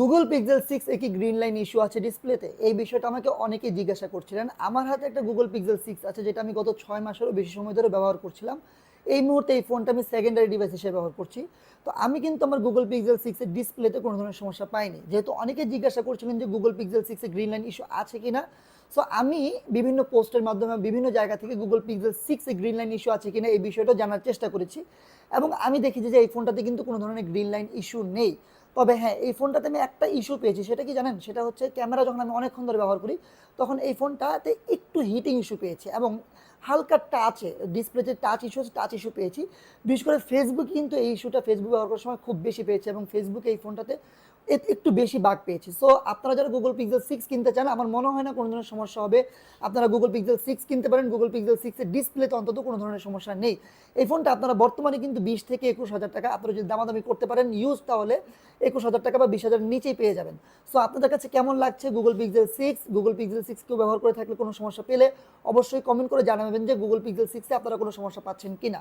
Google pixel six একই green line issue আছে ডিসপ্লেতে এই বিষয়টা আমাকে অনেকে জিজ্ঞাসা করছিলেন। আমার হাতে একটা গুগল পিক্সেল সিক্স আছে, যেটা আমি গত ছয় মাসেরও বেশি সময় ধরে ব্যবহার করছিলাম। এই মুহূর্তে এই ফোনটা আমি সেকেন্ডারি ডিভাইস হিসেবে ব্যবহার করছি। তো আমি কিন্তু আমার গুগল পিক্সেল সিক্সের ডিসপ্লেতে কোনো ধরনের সমস্যা পাইনি। যেহেতু অনেকে জিজ্ঞাসা করছিলেন যে গুগল পিক্সেল সিক্সে গ্রিন লাইন ইস্যু আছে কি না সো আমি বিভিন্ন পোস্টের মাধ্যমে, বিভিন্ন জায়গা থেকে গুগল পিক্সেল সিক্সে গ্রিন লাইন ইস্যু আছে কিনা এই বিষয়টা জানার চেষ্টা করেছি। এবং আমি দেখেছি যে এই ফোনটাতে কিন্তু কোনো ধরনের গ্রিন লাইন ইস্যু নেই। তবে হ্যাঁ এই ফোনটাতে আমি একটা ইস্যু পেয়েছি, সেটা কি জানেন? সেটা হচ্ছে ক্যামেরা যখন আমি অনেকক্ষণ ধরে ব্যবহার করি, তখন এই ফোনটাতে একটু হিটিং ইস্যু পেয়েছে এবং হালকা টাচে ডিসপ্লেতে টাচ ইস্যু আছে টাচ ইস্যু পেয়েছি। বিশেষ করে ফেসবুক কিন্তু এই ইস্যুটা ফেসবুক ব্যবহার করার সময় খুব বেশি পেয়েছে এবং ফেসবুকে এই ফোনটাতে একটু বেশি বাগ পেয়েছি। সো আপনারা যারা গুগল পিক্সেল সিক্স কিনতে চান, আমার মনে হয় না কোনো ধরনের সমস্যা হবে। আপনারা গুগল পিক্সেল সিক্স কিনতে পারেন গুগল পিক্সেল সিক্সের ডিসপ্লেতে অন্তত কোনো ধরনের সমস্যা নেই। এই ফোনটা আপনারা বর্তমানে কিন্তু বিশ থেকে একুশ হাজার টাকা আপনারা যদি দামাদামি করতে পারেন ইউজ তাহলে একুশ হাজার টাকা বা বিশ হাজার নিচেই পেয়ে যাবেন। সো আপনাদের কাছে কেমন লাগছে Google pixel six Google pixel six কেউ ব্যবহার করে থাকলে কোনো সমস্যা পেলে অবশ্যই কমেন্ট করে জানাবেন। যে গুগল পিক্সেল সিক্সে আপনারা কোনো সমস্যা পাচ্ছেন কিনা।